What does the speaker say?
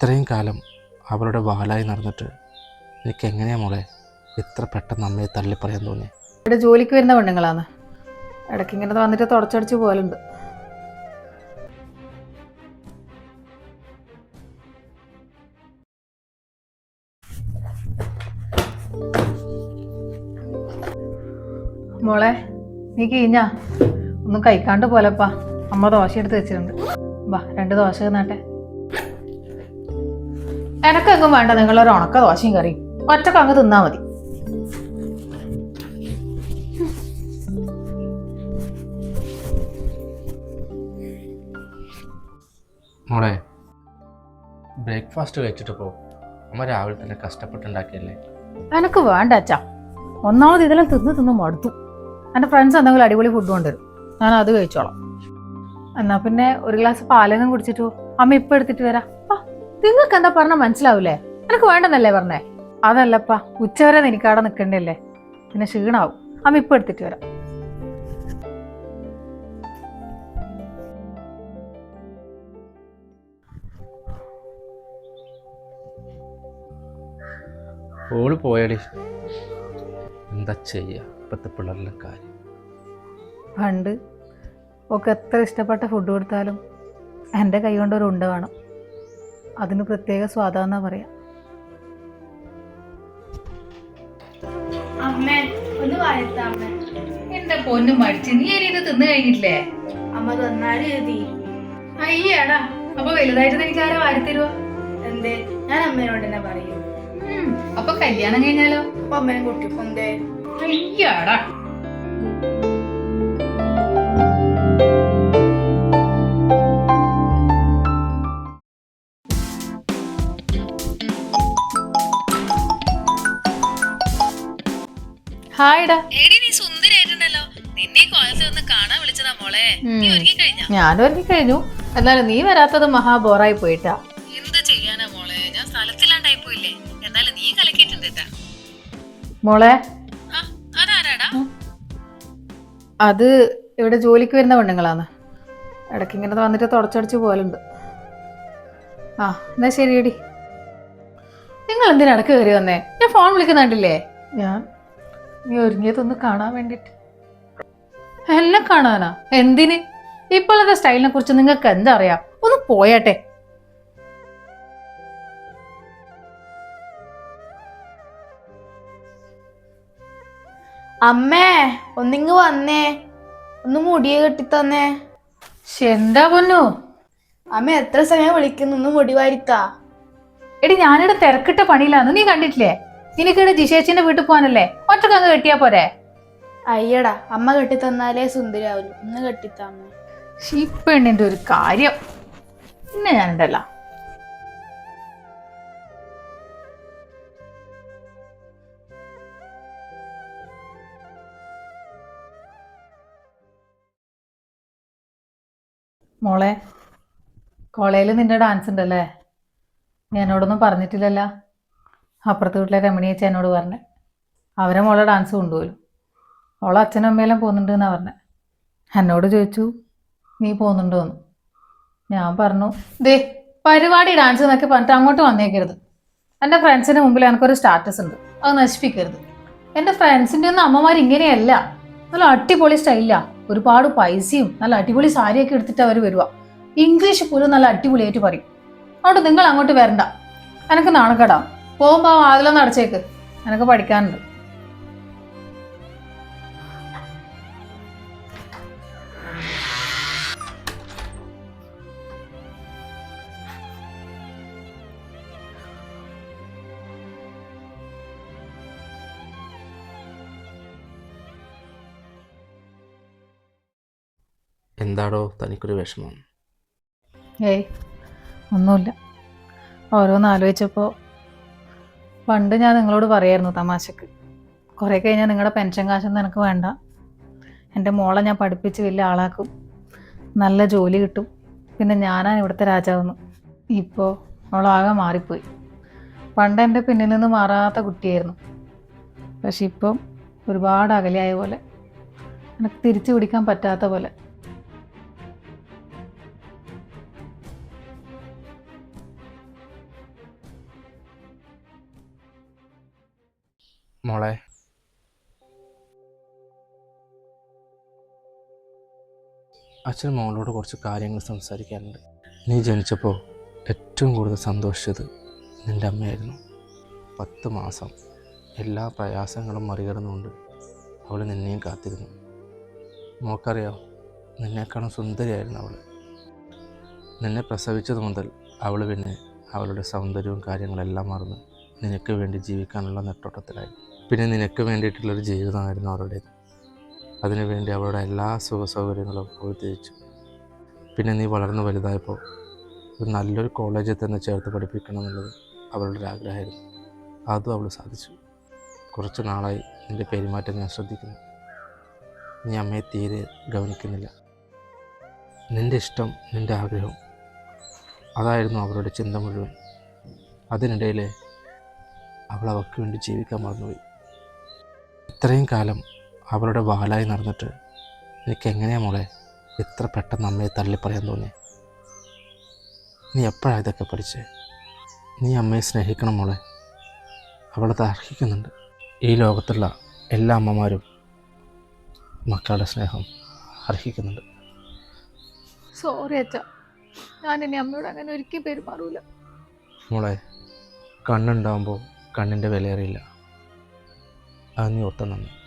ഇത്രയും കാലം അവളുടെ വാലായി നടന്നിട്ട് എനിക്ക് എങ്ങനെയാ മോളെ? ഇത്ര പെട്ടെന്ന് അമ്മയെ തള്ളി പറയാൻ തോന്നി ഇവിടെ ജോലിക്ക് വരുന്ന പെണ്ണുങ്ങളാണ്. ഇടയ്ക്ക് ഇങ്ങനെ വന്നിട്ട് തുടച്ചടിച്ച് പോലുണ്ട് മോളെ നീ കഴിഞ്ഞാ? ഒന്നും കഴിക്കാണ്ട് പോലപ്പാ. അമ്മ ദോശ എടുത്ത് വെച്ചിട്ടുണ്ട്. വാ രണ്ട് ദോശ തിന്നാട്ടെ. എനക്കെങ്ങും വേണ്ട നിങ്ങളൊരു ഉണക്ക ദോശയും കറിയും. ഒറ്റയ്ക്ക് അങ്ങ് തിന്നാ മതി. മോളെ ബ്രേക്ക്ഫാസ്റ്റ് കഴിച്ചിട്ട് പോ അമ്മ രാവിലെ തന്നെ കഷ്ടപ്പെട്ടുണ്ടാക്കിയല്ലേ? എനക്ക് വേണ്ട അച്ഛാ. ഒന്നാമത് ഇതെല്ലാം തിന്ന് തിന്ന് മടുത്തു. എന്റെ ഫ്രണ്ട്സ് എന്തെങ്കിലും അടിപൊളി ഫുഡ് കൊണ്ടുവരും. ഞാൻ അത് കഴിച്ചോളാം. എന്നാ പിന്നെ ഒരു ഗ്ലാസ് പാലകം കുടിച്ചിട്ടു അമ്മ ഇപ്പൊ എടുത്തിട്ട് വരാം. നിങ്ങൾക്ക് എന്താ പറഞ്ഞ മനസ്സിലാവൂലേ? എനിക്ക് വേണ്ടെന്നല്ലേ പറഞ്ഞേ? അതല്ലപ്പാ ഉച്ചവരെ എനിക്കവിടെ നിൽക്കണ്ടല്ലേ പിന്നെ ക്ഷീണാവും. അമ്മ ഇപ്പൊ എടുത്തിട്ട് വരാം. ഓൾ പോയടി. എന്താ ചെയ്യുക ഇപ്പോഴത്തെ പിള്ളേരുടെ കാര്യം. പണ്ട് ഒക്കെ എത്ര ഇഷ്ടപ്പെട്ട ഫുഡ് കൊടുത്താലും എന്റെ കൈ കൊണ്ടൊരു ഉണ്ട വേണം. അതിന് പ്രത്യേക സ്വാദാന്നാ പറയാ. അമ്മേ ഒന്ന് വാഴ്ത്ത അമ്മേ. എന്റെ പൊന്നു മടിച്ച് നീ ഇനി ഇത് തിന്നു കഴിഞ്ഞിട്ടില്ലേ? അമ്മ തന്നാലും എഴുതി. അയ്യടാ അപ്പൊ വലുതായിട്ട് എനിക്ക് ആരാ വാരിത്തരുവോ എന്തേ ഞാൻ അമ്മേനോട് തന്നെ പറയും. അപ്പൊ കല്യാണം കഴിഞ്ഞാലോ? അപ്പൊ അമ്മേനെ കുട്ടിപ്പൊന്തേ അയ്യാടാ. ഹായ്ടാ എടി നീ സുന്ദരിയായിട്ടുണ്ടല്ലോ. നിന്നെ കോലത്തിൽ ഒന്ന് കാണാൻ വിളിച്ചതാ മോളെ. നീ ഒരുങ്ങി കഴിഞ്ഞ ഞാൻ ഒരുങ്ങി കഴിഞ്ഞു എന്നാലും നീ വരാത്തത് മഹാബോറായി പോയിട്ടാ. എന്ത് ചെയ്യാനാ മോളെ? ഞാൻ സ്ഥലത്തില്ലാണ്ടായി പോയില്ലേ. എന്നാലും നീ മോളെ. അതാരാടാ? അത് ഇവിടെ ജോലിക്ക് വരുന്ന പെണ്ണുങ്ങളാണ്. ഇടയ്ക്ക് ഇങ്ങനെ വന്നിട്ട് തുടച്ചടിച്ച് പോലുണ്ട് ആ എന്നാ ശരിയടി. നിങ്ങൾ എന്തിനടക്ക് കയറി വന്നേ? ഞാൻ ഫോൺ വിളിക്കുന്നുണ്ടില്ലേ ഞാൻ നീ ഒരുങ്ങിയതൊന്ന് കാണാൻ വേണ്ടിട്ട്. എന്നെ കാണാനാ? എന്തിന്? ഇപ്പോഴത്തെ സ്റ്റൈലിനെ കുറിച്ച് നിങ്ങൾക്ക് എന്താ അറിയാം ഒന്ന് പോയാട്ടെ. അമ്മേ ഒന്നിങ്ങ് വന്നേ. ഒന്ന് മുടിയെ കെട്ടി തന്നേ എന്താ പൊന്നു? അമ്മ എത്ര സമയം വിളിക്കുന്നു? ഒന്ന് മുടി വാരിത്താ. എടി ഞാനിവിടെ തിരക്കിട്ട പണിയിലാന്ന് നീ കണ്ടിട്ടില്ലേ? നിനക്കിവിടെ ജിഷേച്ചിന്റെ വീട്ടിൽ പോകാനല്ലേ? ഒറ്റയ്ക്ക് അങ്ങ് കെട്ടിയാ പോരെ? അയ്യടാ അമ്മ കെട്ടിത്തന്നാലേ സുന്ദരിയാവൂലു ഒന്ന് കെട്ടിത്താ അമ്മ. ഈ പെണ്ണിന്റെ ഒരു കാര്യം. പിന്നെ ഞാനുണ്ടല്ല. മോളെ കോളേജിൽ നിന്റെ ഡാൻസ് ഉണ്ടല്ലേ? ഞാനോടൊന്നും എന്നോടൊന്നും പറഞ്ഞിട്ടില്ലല്ലോ. അപ്പുറത്തെ വീട്ടിലെ രമണി ചേച്ചി എന്നോട് പറഞ്ഞേ അവരെ മോളെ ഡാൻസ് കൊണ്ടുപോലും. അവളെ അച്ഛനും അമ്മയെല്ലാം പോകുന്നുണ്ട് എന്നാണ് പറഞ്ഞത് എന്നോട് ചോദിച്ചു നീ പോകുന്നുണ്ടോന്ന് ഞാൻ പറഞ്ഞു ദേ പരിപാടി ഡാൻസ് എന്നൊക്കെ പറഞ്ഞിട്ട് അങ്ങോട്ട് വന്നേക്കരുത്. എന്റെ ഫ്രണ്ട്സിന് മുമ്പിൽ എനിക്കൊരു സ്റ്റാറ്റസ് ഉണ്ട്. അത് നശിപ്പിക്കരുത്. എന്റെ ഫ്രണ്ട്സിന്റെ ഒന്നും അമ്മമാർ ഇങ്ങനെയല്ല. നല്ല അടിപൊളി സ്റ്റൈലാ ഒരുപാട് പൈസയും നല്ല അടിപൊളി സാരിയൊക്കെ എടുത്തിട്ട് അവർ വരുക ഇംഗ്ലീഷ് പോലും നല്ല അടിപൊളിയായിട്ട് പറയും. അതുകൊണ്ട് നിങ്ങൾ അങ്ങോട്ട് വരണ്ട. എനിക്ക് നാണക്കേടാ. പോകുമ്പോൾ വാതിലൊന്ന് അടച്ചേക്ക്. എനിക്ക് പഠിക്കാനുണ്ട്. എന്താടോ തനിക്കൊരു വിഷമം? ഏയ് ഒന്നുമില്ല. ഓരോന്ന് ആലോചിച്ചപ്പോൾ പണ്ട് ഞാൻ നിങ്ങളോട് പറയായിരുന്നു തമാശക്ക്. കുറേ കഴിഞ്ഞാൽ നിങ്ങളുടെ പെൻഷൻ കാശൊന്നും എനിക്ക് വേണ്ട. എന്റെ മോളെ ഞാൻ പഠിപ്പിച്ച് വലിയ ആളാക്കും. നല്ല ജോലി കിട്ടും. പിന്നെ ഞാനാണ് ഇവിടുത്തെ രാജാവെന്ന്. ഇപ്പോൾ അവളാകെ മാറിപ്പോയി. പണ്ട് എന്റെ പിന്നിൽ നിന്ന് മാറാത്ത കുട്ടിയായിരുന്നു. പക്ഷെ ഇപ്പം ഒരുപാട് അകലെയായ പോലെ. എനിക്ക് തിരിച്ചു പിടിക്കാൻ പറ്റാത്ത പോലെ. മോളെ. അച്ഛൻ മോളോട് കുറച്ച് കാര്യങ്ങൾ സംസാരിക്കാനുണ്ട്. നീ ജനിച്ചപ്പോൾ ഏറ്റവും കൂടുതൽ സന്തോഷിച്ചത് നിന്റെ അമ്മയായിരുന്നു. പത്ത് മാസം എല്ലാ പ്രയാസങ്ങളും മറികടന്നുകൊണ്ട് അവൾ നിന്നെയും കാത്തിരുന്നു. മോക്കറിയാം നിന്നെക്കാളും സുന്ദരിയായിരുന്നു അവൾ. നിന്നെ പ്രസവിച്ചത് മുതൽ അവൾ പിന്നെ അവളുടെ സൗന്ദര്യവും കാര്യങ്ങളെല്ലാം മറന്ന് നിനക്ക് വേണ്ടി ജീവിക്കാനുള്ള നെട്ടോട്ടത്തിലായി. പിന്നെ നിനക്ക് വേണ്ടിയിട്ടുള്ളൊരു ജീവിതമായിരുന്നു അവരുടേത്. അതിനുവേണ്ടി അവരുടെ എല്ലാ സുഖ സൗകര്യങ്ങളും അവൾ പിന്നെ നീ വളർന്നു വലുതായപ്പോൾ ഒരു നല്ലൊരു കോളേജിൽ തന്നെ ചേർത്ത് പഠിപ്പിക്കണം എന്നുള്ളത് അവളുടെ ഒരു ആഗ്രഹമായിരുന്നു അതും അവൾ സാധിച്ചു. കുറച്ച് നാളായി നിന്റെ പെരുമാറ്റം ഞാൻ ശ്രദ്ധിക്കുന്നു. നീ അമ്മയെ തീരെ ഗവനിക്കുന്നില്ല നിന്റെ ഇഷ്ടം നിന്റെ ആഗ്രഹം അതായിരുന്നു അവരുടെ ചിന്ത മുഴുവൻ. അതിനിടയിൽ അവൾ അവൾക്ക് വേണ്ടി ജീവിക്കാൻ മറന്നുപോയി. ഇത്രയും കാലം അവളുടെ വാലായി നടന്നിട്ട് എനിക്ക് എങ്ങനെയാ മോളെ ഇത്ര പെട്ടെന്ന് അമ്മയെ തള്ളിപ്പറയാൻ തോന്നി നീ എപ്പോഴാണ് ഇതൊക്കെ പഠിച്ചേ? നീ അമ്മയെ സ്നേഹിക്കണം മോളെ. അവളത് അർഹിക്കുന്നുണ്ട്. ഈ ലോകത്തുള്ള എല്ലാ അമ്മമാരും മക്കളുടെ സ്നേഹം അർഹിക്കുന്നുണ്ട്. സോറി അച്ഛ. ഞാൻ ഇനി അമ്മയോട് അങ്ങനെ ഒരിക്കലും പെരുമാറൂല. മോളെ കണ്ണുണ്ടാവുമ്പോൾ കണ്ണിന്റെ വില അറിയില്ല ഒത്ത നന്ദി.